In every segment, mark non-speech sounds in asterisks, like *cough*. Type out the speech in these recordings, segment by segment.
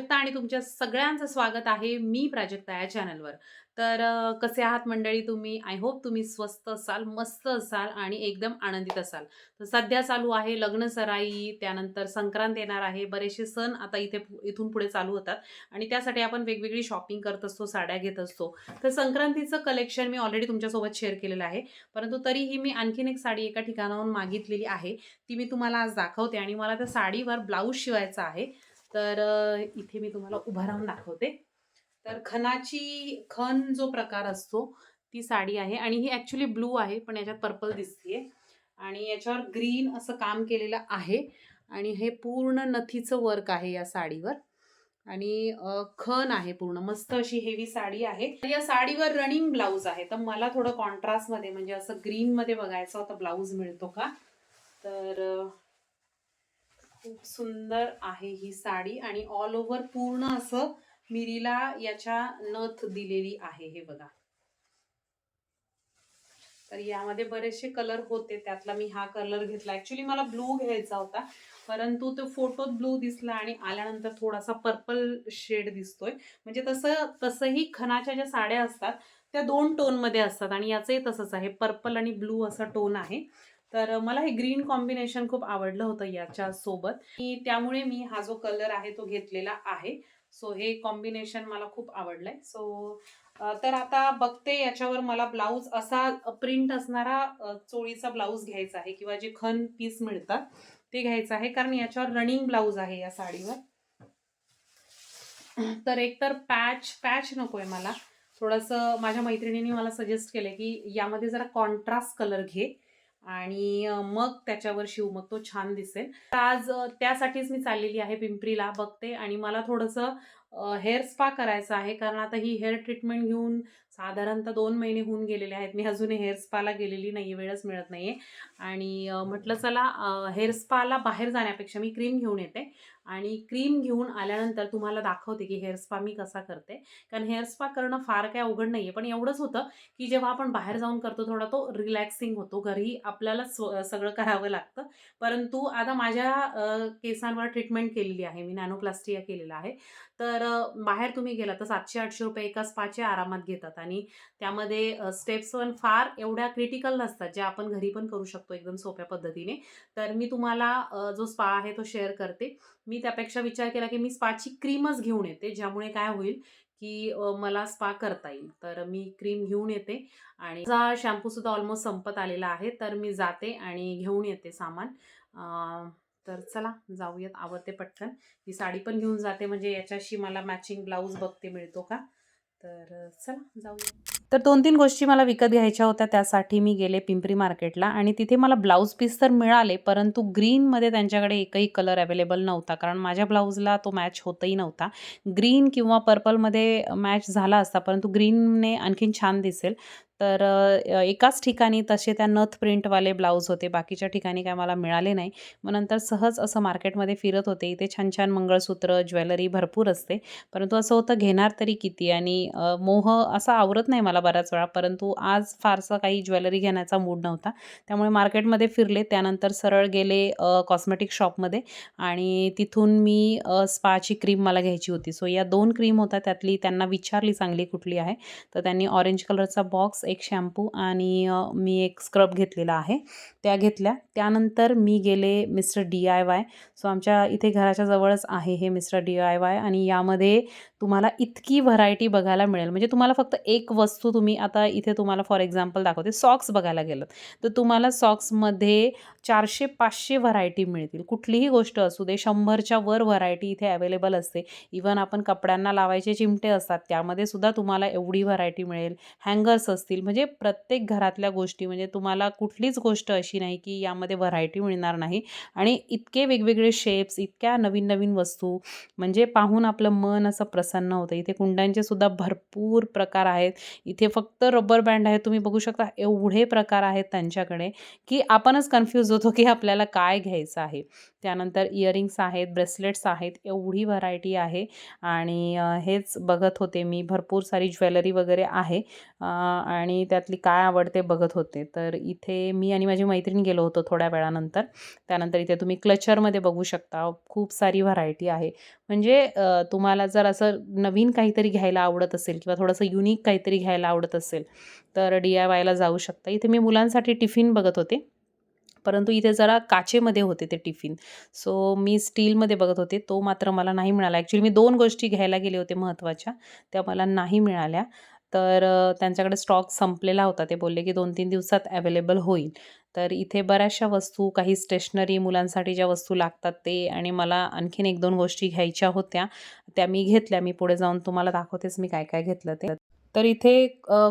प्राजक्ता आणि तुमच्या सगळ्यांचं स्वागत आहे मी प्राजक्ता या चॅनलवर तर कसे आहात मंडळी तुम्ही? आय होप तुम्ही स्वस्त असाल मस्त असाल आणि एकदम आनंदित असाल. तर सध्या चालू आहे लग्न सराई त्यानंतर संक्रांत येणार आहे बरेचसे सण आता इथे इथून पुढे चालू होतात आणि त्यासाठी आपण वेगवेगळी शॉपिंग करत असतो साड्या घेत असतो. तर संक्रांतीचं कलेक्शन मी ऑलरेडी तुमच्यासोबत शेअर केलेलं आहे. परंतु तरीही मी आणखीन एक साडी एका ठिकाणाहून मागितलेली आहे. ती मी तुम्हाला आज दाखवते आणि मला त्या साडीवर ब्लाऊज शिवायचा आहे. तर इथे मी तुम्हाला उभा राहून दाखवते. तर खनाची खन जो प्रकार असतो ती साडी आहे आणि ही ॲक्च्युली ब्लू आहे पण याच्यात पर्पल दिसतीये. आणि याच्यावर ग्रीन असं काम केलेलं आहे. आणि हे पूर्ण नथीचं वर्क आहे या साडीवर. आणि खन खण आहे पूर्ण. मस्त अशी हेवी साडी आहे. तर या साडीवर रनिंग ब्लाऊज आहे. तर मला थोडं कॉन्ट्रास्टमध्ये म्हणजे असं ग्रीनमध्ये बघायचं होतं ब्लाऊज मिळतो का? तर खूप सुंदर आहे ही साडी आणि ऑल ओव्हर पूर्ण असं मिरीला याच्या नथ दिलेली आहे हे बघा. तर यामध्ये बरेचसे कलर होते त्यातला मी हा कलर घेतला. ऍक्च्युली मला ब्लू घ्यायचा होता परंतु तो फोटोत ब्लू दिसला आणि आल्यानंतर थोडासा पर्पल शेड दिसतोय. म्हणजे तसं तसंही खनाच्या ज्या साड्या असतात त्या दोन टोनमध्ये असतात आणि याचंही तसंच आहे. पर्पल आणि ब्लू असा टोन आहे. तर मला हे ग्रीन कॉम्बिनेशन खूप आवडलं होतं याच्या सोबत त्यामुळे मी हा जो कलर आहे तो घेतलेला आहे. सो हे कॉम्बिनेशन मला खूप आवडलंय. सो तर आता बघते याच्यावर मला ब्लाऊज असा प्रिंट असणारा चोळीचा ब्लाऊज घ्यायचा आहे किंवा जे खन पीस मिळतात ते घ्यायचं आहे. कारण याच्यावर रनिंग ब्लाऊज आहे या साडीवर. तर एकतर पॅच पॅच नकोय मला. थोडंसं माझ्या मैत्रिणींनी मला सजेस्ट केलं की यामध्ये जरा कॉन्ट्रास्ट कलर घे. आणि मग त्याच्यावर शिव मग तो छान दिसेल. तर आज त्यासाठीच मी चाललेली आहे पिंपरीला बघते आणि मला थोडंसं हेअर स्पा करायचं आहे. कारण आता ही हेअर ट्रीटमेंट घेऊन साधारणतः दोन महिने होऊन गेलेले आहेत. मी अजूनही हेअर स्पाला गेलेली नाही वेळच मिळत नाही आहे आणि म्हटलं चला हेअर स्पाला बाहेर जाण्यापेक्षा मी क्रीम घेऊन येते. आणि क्रीम घेऊन आल्यानंतर तुम्हाला दाखवते की हेअर स्पा मी कसा करते. कारण हेअर स्पा करणं फार काय अवघड नाही आहे पण एवढंच होतं की जेव्हा आपण बाहेर जाऊन करतो थोडा तो रिलॅक्सिंग होतो. घरी आपल्याला स्व सगळं करावं लागतं. परंतु आता माझ्या केसांवर ट्रीटमेंट केलेली आहे. मी नॅनोप्लास्टिया केलेला आहे. तर बाहेर तुम्ही गेला तर सातशे आठशे रुपये एका स्पाचे आरामात घेतात. आणि त्यामध्ये स्टेप्स पण फार एवढ्या क्रिटिकल नसतात ज्या आपण घरी पण करू शकतो एकदम सोप्या पद्धतीने. तर मी तुम्हाला जो स्पा आहे तो शेअर करते. मी त्यापेक्षा विचार केला की मी स्पाची क्रीमच घेऊन येते ज्यामुळे काय होईल की मला स्पा करता येईल. तर मी क्रीम घेऊन येते आणि माझा शॅम्पूसुद्धा ऑलमोस्ट संपत आलेला आहे तर मी जाते आणि घेऊन येते सामान. तर चला जाऊयात आवडते पटकन. ही साडी पण घेऊन जाते म्हणजे याच्याशी मला मॅचिंग ब्लाऊज बघते मिळतो का? तर चला जाऊया तर दोन तीन गोष्टी मला विकत घ्यायच्या होत्या त्यासाठी मी गेले पिंपरी मार्केटला आणि तिथे मला ब्लाऊज पीस तर मिळाले परंतु ग्रीनमध्ये त्यांच्याकडे एकही कलर अवेलेबल नव्हता. कारण माझ्या ब्लाऊजला तो मॅच होतही नव्हता. ग्रीन किंवा पर्पलमध्ये मॅच झाला असता परंतु ग्रीनने आणखीन छान दिसेल. तर एकाच ठिकाणी तसे त्या नथ प्रिंटवाले ब्लाऊज होते. बाकीच्या ठिकाणी काय मला मिळाले नाही. मग नंतर सहज असं मार्केटमध्ये फिरत होते. इथे छान छान मंगळसूत्र ज्वेलरी भरपूर असते. परंतु असं होतं घेणार तरी किती? आणि मोह असा आवरत नाही मला बऱ्याच वेळा. परंतु आज फारसं काही ज्वेलरी घेण्याचा मूड नव्हता. त्यामुळे मार्केटमध्ये फिरले. त्यानंतर सरळ गेले कॉस्मेटिक शॉपमध्ये. आणि तिथून मी स्पाची क्रीम मला घ्यायची होती. सो या दोन क्रीम होत्या. त्यातली त्यांना विचारली चांगली कुठली आहे. तर त्यांनी ऑरेंज कलरचा बॉक्स एक शॅम्पू आणि मी एक स्क्रब घेतलेला आहे. त्या घेतल्या. त्यानंतर मी गेले mister D I Y. So आमच्या इथे घराच्या जवळच आहे हे मिस्टर डी आय वाय आणि यामध्ये तुम्हाला इतकी व्हरायटी बघायला मिळेल. म्हणजे तुम्हाला फक्त एक वस्तू तुम्ही आता इथे तुम्हाला फॉर एक्झाम्पल दाखवते. सॉक्स बघायला गेलं तर तुम्हाला सॉक्समध्ये चारशे पाचशे व्हरायटी मिळतील. कुठलीही गोष्ट असू दे शंभरच्या वर व्हरायटी इथे अवेलेबल असते. इवन आपण कपड्यांना लावायचे चिमटे असतात त्यामध्ये सुद्धा तुम्हाला एवढी व्हरायटी मिळेल. हँगर्स असतील. म्हणजे प्रत्येक घरातल्या गोष्टी म्हणजे तुम्हाला कुठलीच गोष्ट अशी नाही की यामध्ये व्हरायटी मिळणार नाही. आणि इतके वेगवेगळे शेप्स इतक्या नवीन नवीन वस्तू म्हणजे पाहून आपलं मन असं प्रस प्रसन्न होतं इथे कुंड्यांचे सुद्धा भरपूर प्रकार आहेत. इथे फक्त रबर बँड आहे तुम्ही बघू शकता एवढे प्रकार आहेत त्यांच्याकडे की आपणच कन्फ्यूज होतो की आपल्याला काय घ्यायचं आहे. त्यानंतर इयरिंग्स आहेत ब्रेसलेट्स आहेत एवढी व्हरायटी आहे. आणि हेच बघत होते मी. भरपूर सारी ज्वेलरी वगैरे आहे. आणि त्यातली काय आवडते बघत होते. तर इथे मी आणि माझी मैत्रीण गेलो होतो थोड्या वेळानंतर. त्यानंतर इथे तुम्ही क्लचरमध्ये बघू शकता. खूप सारी व्हरायटी आहे. म्हणजे तुम्हाला जर असं नवीन काहीतरी घ्यायला आवडत असेल किंवा थोडंसं युनिक काहीतरी घ्यायला आवडत असेल तर डी आय वायला जाऊ शकता. इथे मी मुलांसाठी टिफिन बघत होते परंतु इथे जरा काचेमध्ये होते ते टिफिन सो मी स्टीलमध्ये बघत होते. तो मात्र मला नाही मिळाला. ॲक्च्युली मी दोन गोष्टी घ्यायला गेले होते महत्त्वाच्या त्या मला नाही मिळाल्या. तर त्यांच्याकडे स्टॉक संपलेला होता. ते बोलले की दोन तीन दिवसात अवेलेबल होईल. तर इथे बऱ्याचशा वस्तू काही स्टेशनरी मुलांसाठी ज्या वस्तू लागतात ते आणि मला आणखीन एक दोन गोष्टी घ्यायच्या होत्या. त्या मी घेतल्या. मी पुढे जाऊन तुम्हाला दाखवतेच मी काय काय घेतलं ते. तर इथे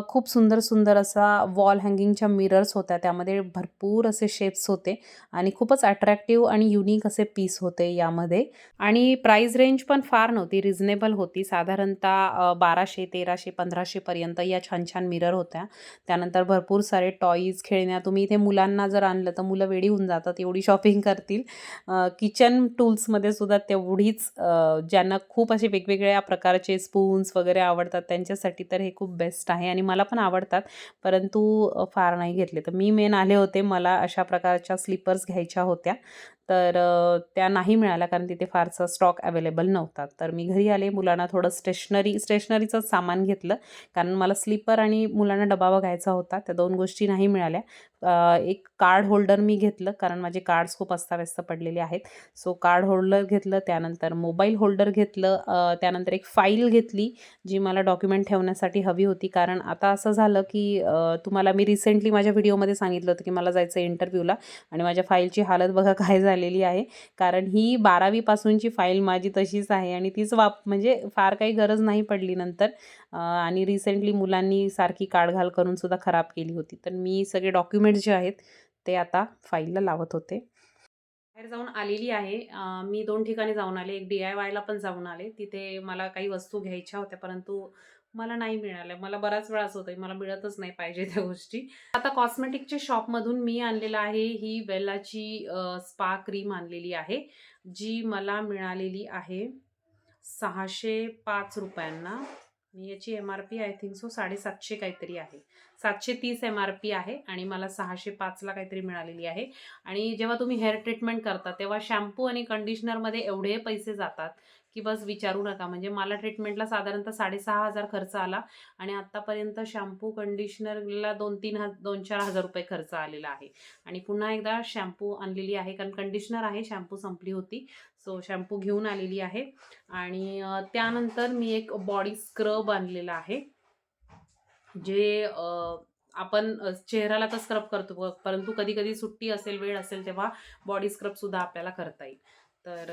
खूप सुंदर सुंदर असा वॉल हँगिंगच्या मिरर्स होत्या. त्यामध्ये भरपूर असे शेप्स होते आणि खूपच अट्रॅक्टिव्ह आणि युनिक असे पीस होते यामध्ये. आणि प्राईज रेंज पण फार नव्हती रिझनेबल होती. साधारणतः बाराशे तेराशे पंधराशेपर्यंत या छान छान मिरर होत्या. त्यानंतर भरपूर सारे टॉईज खेळण्या तुम्ही इथे मुलांना जर आणलं तर मुलं वेडी होऊन जातात एवढी शॉपिंग *laughs* करतील. किचन टूल्समध्ये सुद्धा तेवढीच ज्यांना खूप असे वेगवेगळ्या प्रकारचे स्पून्स वगैरे आवडतात त्यांच्यासाठी तर हे खूप बेस्ट आहे आणि मला पण आवडतात. परंतु फार नाही घेतले. तर मी मेन आले होते मला अशा प्रकारच्या स्लीपर्स घ्यायच्या होत्या. तर त्या नाही मिळाल्या कारण तिथे फारसा स्टॉक अवेलेबल नव्हता. तर मी घरी आले मुलांना थोडं स्टेशनरी स्टेशनरीचं सामान घेतलं. कारण मला स्लीपर आणि मुलांना डबा बघायचा होता त्या दोन गोष्टी नाही मिळाल्या. एक कार्ड होल्डर मी घेतलं कारण माझे कार्ड्स खूप अस्ताव्यस्त पडलेले आहेत. सो कार्ड होल्डर घेतलं त्यानंतर मोबाईल होल्डर घेतलं त्यानंतर एक फाईल घेतली जी मला डॉक्युमेंट ठेवण्यासाठी हवी होती. कारण आता असं झालं की तुम्हाला मी रिसेंटली माझ्या व्हिडिओमध्ये सांगितलं होतं की मला जायचं इंटरव्ह्यूला आणि माझ्या फाईलची हालत बघा काय झालेली आहे. कारण ही बारावीपासूनची फाईल माझी तशीच आहे आणि तीच वाप म्हणजे फार काही गरज नाही पडली नंतर. आणि रिसेंटली मुलांनी सारखी काढघाल करून सुद्धा खराब केली होती. तर मी सगळे डॉक्युमेंट्स जे आहेत ते आता फाईलला लावत होते. बाहेर जाऊन आलेली आहे. मी दोन ठिकाणी जाऊन आले. एक डी आय वायला पण जाऊन आले. तिथे मला काही वस्तू घ्यायच्या होत्या परंतु मला नाही मिळाल्या. मला बराच वेळा असं होतं मला मिळतच नाही पाहिजे त्या गोष्टी. आता कॉस्मेटिकच्या शॉपमधून मी आणलेलं आहे. ही वेलाची स्पा क्रीम आणलेली आहे जी मला मिळालेली आहे सहाशे पाच रुपयांना. आणि याची M R P I think so साडेसातशे काहीतरी आहे. सातशे तीस एम आर पी आहे आणि मला सहाशे पाचला काहीतरी मिळालेली आहे. आणि जेव्हा तुम्ही हेअर ट्रीटमेंट करता तेव्हा शॅम्पू आणि कंडिशनरमध्ये एवढे पैसे जातात की बस विचारू नका. म्हणजे मला ट्रीटमेंटला साधारणतः साडेसहा हजार खर्च आला आणि आत्तापर्यंत शॅम्पू कंडिशनरला दोन तीन हजार दोन चार हजार रुपये खर्च आलेला आहे. आणि पुन्हा एकदा शॅम्पू आणलेली आहे. कारण कंडिशनर आहे शॅम्पू संपली होती. सो शॅम्पू घेऊन आलेली आहे. आणि त्यानंतर मी एक बॉडी स्क्रब आणलेला आहे. जे आपण चेहऱ्याला तर स्क्रब करतो. परंतु कधी कधी सुट्टी असेल वेळ असेल तेव्हा बॉडी स्क्रब सुद्धा आपल्याला करता येईल. तर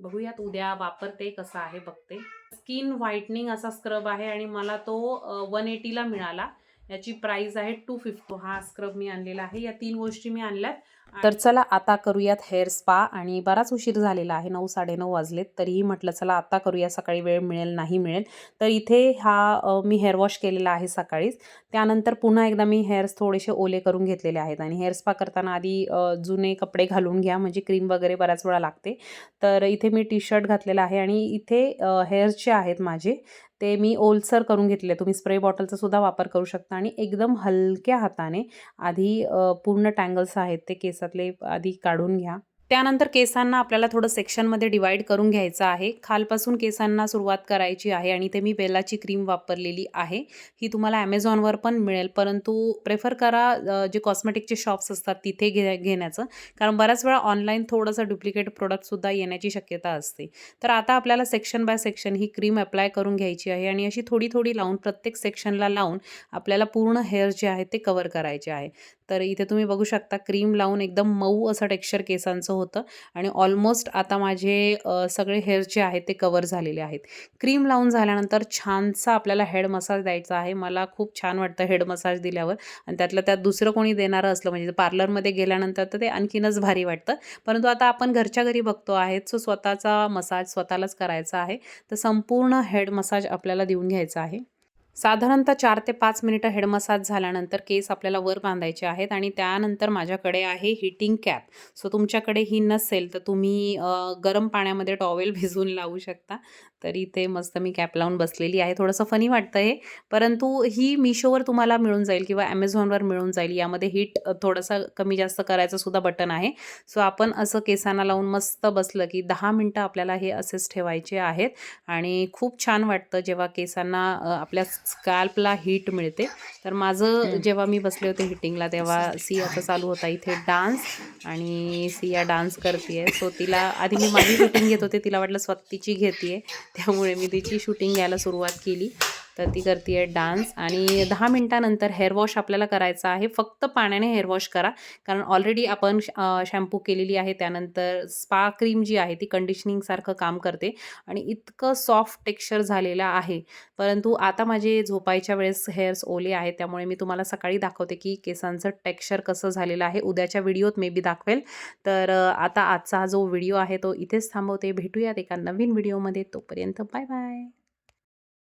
बघूयात उद्या वापरते कसा आहे बघते. स्किन व्हाईटनिंग असा स्क्रब आहे आणि मला तो वन एटीला मिळाला. याची प्राईज आहे टू फिफ्टी हा स्क्रब मी आणलेला आहे. या तीन गोष्टी मी आणल्यात. तर चला आता करूयात हेअर स्पा आणि बराच उशीर झालेला आहे नऊ साडेनऊ वाजलेत तरीही म्हटलं चला आता करूया सकाळी वेळ मिळेल नाही मिळेल. तर इथे हा मी हेअर वॉश केलेला आहे सकाळीच. त्यानंतर पुन्हा एकदा मी हेअर्स थोडेसे ओले करून घेतलेले आहेत आणि हेअर स्पा करताना आधी जुने कपडे घालून घ्या म्हणजे क्रीम वगैरे बऱ्याच वेळा लागते. तर इथे मी टी शर्ट घातलेला आहे आणि इथे हेअर्स जे आहेत माझे ते मी ओलसर करून घेतले तुम्ही स्प्रे बॉटलचा सुद्धा वापर करू शकता आणि एकदम हलक्या हाताने आधी पूर्ण टँगल्स आहेत ते केसातले आधी काढून घ्या. त्यानंतर केसांना आपल्याला थोडं सेक्शनमध्ये डिवाईड करून घ्यायचं आहे. खालपासून केसांना सुरुवात करायची आहे आणि ते मी बेलाची क्रीम वापरलेली आहे. ही तुम्हाला ॲमेझॉनवर पण मिळेल. परंतु प्रेफर करा जे कॉस्मेटिकचे शॉप्स असतात तिथे घे घेण्याचं. कारण बऱ्याच वेळा ऑनलाईन थोडंसं डुप्लिकेट प्रोडक्टसुद्धा येण्याची शक्यता असते. तर आता आपल्याला सेक्शन बाय सेक्शन ही क्रीम अप्लाय करून घ्यायची आहे आणि अशी थोडी थोडी लावून प्रत्येक सेक्शनला लावून आपल्याला पूर्ण हेअर जे आहे ते कवर करायचे आहे. तर इथे तुम्ही बघू शकता क्रीम लावून एकदम मऊ असं टेक्स्चर केसांचं होतं आणि ऑलमोस्ट आता माझे सगळे हेअर जे आहेत ते कवर झालेले आहेत. क्रीम लावून झाल्यानंतर छानसा आपल्याला हेड मसाज द्यायचा आहे. मला खूप छान वाटतं हेड मसाज दिल्यावर. आणि त्यातलं त्यात दुसरं कोणी देणारं असलं म्हणजे पार्लरमध्ये गेल्यानंतर तर ते आणखीनच भारी वाटतं. परंतु आता आपण घरच्या घरी बघतो आहेत सो स्वतःचा मसाज स्वतःलाच करायचा आहे. तर संपूर्ण हेड मसाज आपल्याला देऊन घ्यायचा आहे. साधारणतः चार ते पाच मिनिटं हेड मसाज झाल्यानंतर केस आपल्याला वर बांधायचे आहेत आणि त्यानंतर माझ्याकडे आहे हिटिंग कॅप. सो तुमच्याकडे ही नसेल तर तुम्ही गरम पाण्यामध्ये टॉवेल *laughs* भिजवून लावू शकता. तर इथे मस्त मी कॅप लावून बसलेली आहे. थोडंसं फनी वाटतं हे. परंतु ही मिशोवर तुम्हाला मिळून जाईल किंवा ॲमेझॉनवर मिळून जाईल. यामध्ये हीट थोडंसं कमी जास्त करायचं सुद्धा बटन आहे. सो आपण असं केसांना लावून मस्त बसलं की दहा मिनटं आपल्याला हे असेच ठेवायचे आहेत. आणि खूप छान वाटतं जेव्हा केसांना आपल्या स्कॅल्पला हीट मिळते. तर माझं जेव्हा मी बसले होते हिटिंगला तेव्हा सी असं चालू होता इथे डान्स आणि सिया डान्स करते सो तिला आधी मी माझी शूटिंग घेत होते तिला वाटलं स्वतःची घेते त्यामुळे मी तिची शूटिंग घ्यायला सुरुवात केली. तर ती करते आहे डान्स आणि दहा मिनटानंतर हेअर वॉश आपल्याला करायचा आहे. फक्त पाण्याने हेअर वॉश करा. कारण ऑलरेडी आपण शॅम्पू केलेली आहे. त्यानंतर स्पा क्रीम जी आहे ती कंडिशनिंगसारखं काम करते. आणि इतकं सॉफ्ट टेक्स्चर झालेलं आहे. परंतु आता माझे झोपायच्या वेळेस हेअर्स ओले आहेत. त्यामुळे मी तुम्हाला सकाळी दाखवते की केसांचं टेक्स्चर कसं झालेलं आहे. उद्याच्या व्हिडिओत मे बी दाखवेल. तर आता आजचा हा जो व्हिडिओ आहे तो इथेच थांबवते. भेटूयात एका नवीन व्हिडिओमध्ये तोपर्यंत बाय बाय